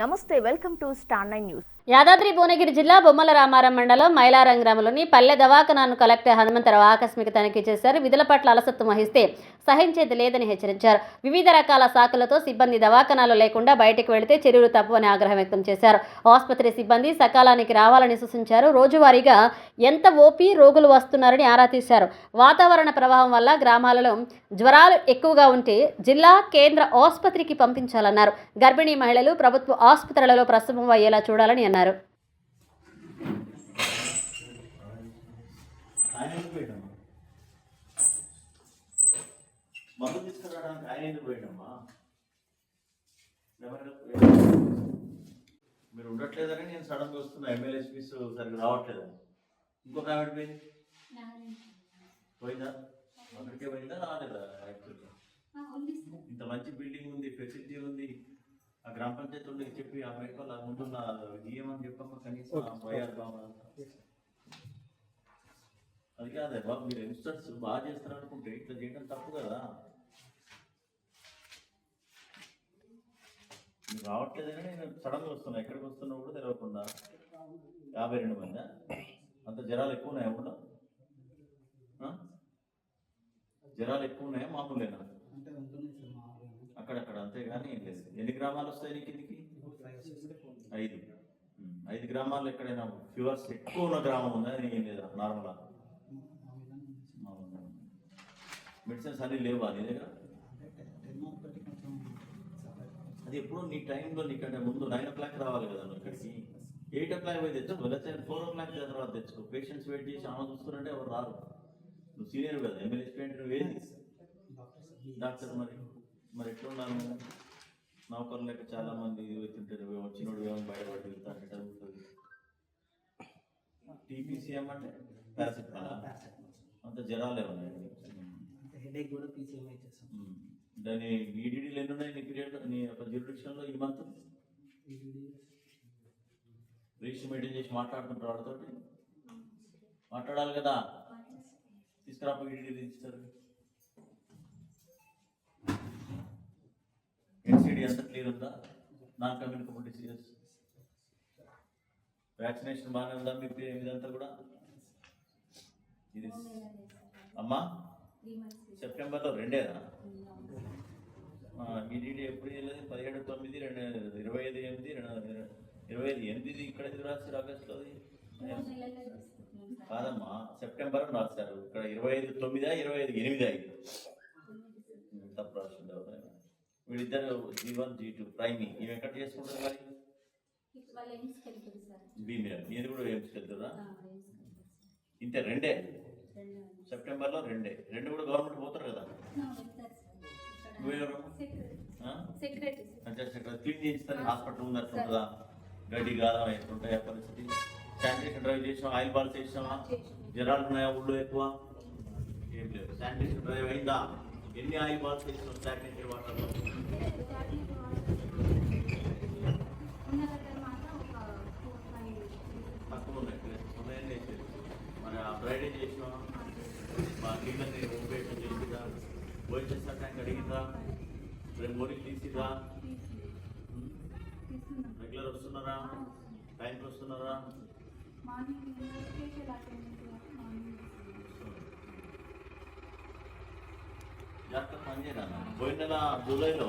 నమస్తే welcome to star nine news. Yadadri Bhuvanagiri జిల్లా బొమ్మల రామారం మండలం మైలారం గ్రామంలోని పల్లె దవాఖానాను కలెక్టర్ హనుమంతరావు ఆకస్మిక తనిఖీ చేశారు. విధుల పట్ల అలసత్వం వహిస్తే సహించేది లేదని హెచ్చరించారు. వివిధ రకాల శాఖలతో సిబ్బంది దవాఖానాలు లేకుండా బయటకు వెళితే చర్యలు తప్పవని ఆగ్రహం వ్యక్తం చేశారు. ఆసుపత్రి సిబ్బంది సకాలానికి రావాలని సూచించారు. రోజువారీగా ఎంత ఓపీ రోగులు వస్తున్నారని ఆరా తీశారు. వాతావరణ ప్రభావం వల్ల గ్రామాలలో జ్వరాలు ఎక్కువగా ఉంటే జిల్లా కేంద్ర ఆసుపత్రికి పంపించాలన్నారు. గర్భిణీ మహిళలు ప్రభుత్వ ఆసుపత్రులలో ప్రసవం అయ్యేలా చూడాలని అన్నారు? మీరు ఉండట్లేదని నేను సడన్గా వస్తున్నా. ఎమ్మెల్యే స్పీస్ సరిగ్గా రావట్లేదని ఇంకొక ఆవిడ పోయింది పోయిందా? అక్కడికే పోయిందా? రాలేదా? యాక్చువల్గా? ఇంత మంచి బిల్డింగ్ ఉంది ఫెసిలిటీ ఉంది. ఆ గ్రామ పంచాయతీ వాళ్ళకి చెప్పి ఆ బయట వాళ్ళ ముందున్న జిఎం అని చెప్పమ్మా కనీసం ఆ పోయారు బాగా అది కాదే బాబు మీరు యంగ్స్టర్స్ బాగా చేస్తారు అనుకుంటే ఇట్లా చేయడం తప్పు కదా. మీరు రావట్లేదని నేను సడన్గా వస్తున్నా. ఎక్కడికి వస్తున్నా కూడా తెలియకుండా యాభై రెండు మంది? అంత జ్వరాలు ఎక్కువ ఉన్నాయా ఆ? జ్వరాలు ఎక్కువ ఉన్నాయా? మామూలేనా అంటే. అక్కడక్కడ అంతేగాని ఏం లేదు. ఎన్ని గ్రామాలు వస్తాయి నీకు ఇంటికి ఐదు. ఐదు గ్రామాల్లో ఎక్కడైనా ఫీవర్స్ ఎక్కువ ఉన్న గ్రామం ఉందా? ఏం లేదా? నార్మల్? మెడిసిన్స్ అన్ని లేవా నీ దగ్గర? అది ఎప్పుడు నీ టైంలో నీకంటే ముందు నైన్ ఓ క్లాక్ రావాలి కదా నువ్వు ఇక్కడికి. ఎయిట్ ఓ క్లాక్ పోయి తెచ్చుకో. లేకపోతే ఫోర్ ఓ క్లాక్ తర్వాత తెచ్చుకో. పేషెంట్స్ వెయిట్ చేసి ఆమె చూస్తున్నారంటే ఎవరు రారు. నువ్వు సీనియర్ కదా. ఎమ్మెల్యే స్టూడెంట్ నువ్వు ఏది డాక్టర్ మరి. మరి ఎట్లున్నాను? నౌకర్లు లెక్క చాలా మంది వెళ్తుంటారు వచ్చినోడు ఏమో బయటపడి వెళ్తారంటే ఉంటుంది. టీపీసీఎం అంటే పారాసిటమాల్. అంత జ్వరాలే అంటే హెడేక్ కూడా. దాని ఈడీడీలు ఎన్ని ఉన్నాయి? నీ పీరియడ్ నీ యొక్క జ్యూరిడిక్షన్లో ఈ మంత్ రిజిస్టర్ మెయింటైన్ చేసి మాట్లాడుతుంటారు వాళ్ళతోటి. మాట్లాడాలి కదా? తీసుకురాపో ఈడీడీ రిజిస్టర్ ఎన్సీడీ అంతా క్లియర్ ఉందా? నాన్ కమ్యూనికబుల్ డిసీజెస్ వ్యాక్సినేషన్ బాగానే ఉందా? మీ ఇదంతా కూడా? ఇది అమ్మా సెప్టెంబర్లో రెండేనా? డీడీ ఎప్పుడు వెళ్ళేది పదిహేడు తొమ్మిది రెండు ఇరవై ఐదు ఎనిమిది రెండు ఇరవై ఐదు ఎనిమిది ఇక్కడ ఎందుకు రాశారు ఆగస్టులో కాదమ్మా సెప్టెంబర్ రాశారు. ఇక్కడ ఇరవై ఐదు తొమ్మిదా ఇరవై ఐదు ఎనిమిది ఐదు వీళ్ళిద్దరు G one G two prime ఇవి ఎక్కడ చేసుకుంటారు మరి? బీమీఆర్ మీరు కూడా ఎంచుకెళ్తారా ఇంతే రెండే. సెప్టెంబర్లో రెండే. రెండు కూడా గవర్నమెంట్ పోతారు కదా? నువ్వెవరు? అంటే క్లీన్ చేయిస్తారు హాస్పిటల్ ఉంది అట్లుంటుందా గడ్డి గాలం ఎట్లుంటాయి పరిస్థితి? శానిటేషన్ డ్రైవ్ చేసాం ఆయిల్ బాల్ చేసామా జ్వరాలు ఉన్నాయా? ఊళ్ళో ఎక్కువ? ఏం లేదు. శానిటేషన్ డ్రైవ్ అయిందా? ఎన్ని ఆయిల్ బాల్స్ చేసినావు శానిటేషన్ వాటర్లో తక్కువ ఉన్నాయి. ప్లేసెస్ తెలుసు. మరి ఆ డ్రైనేజ్ చేసినావా మా నీళ్ళని ఉపయోగం చేసిరా భోజనం ట్యాంక్ అడిగిందా? రేపు మోరికి తీసిరా రెగ్యులర్ వస్తున్నారా? టైంకి వస్తున్నారా? మార్నింగ్ జాగ్రత్త పనిచేయరా పోయిన నెల జూలైలో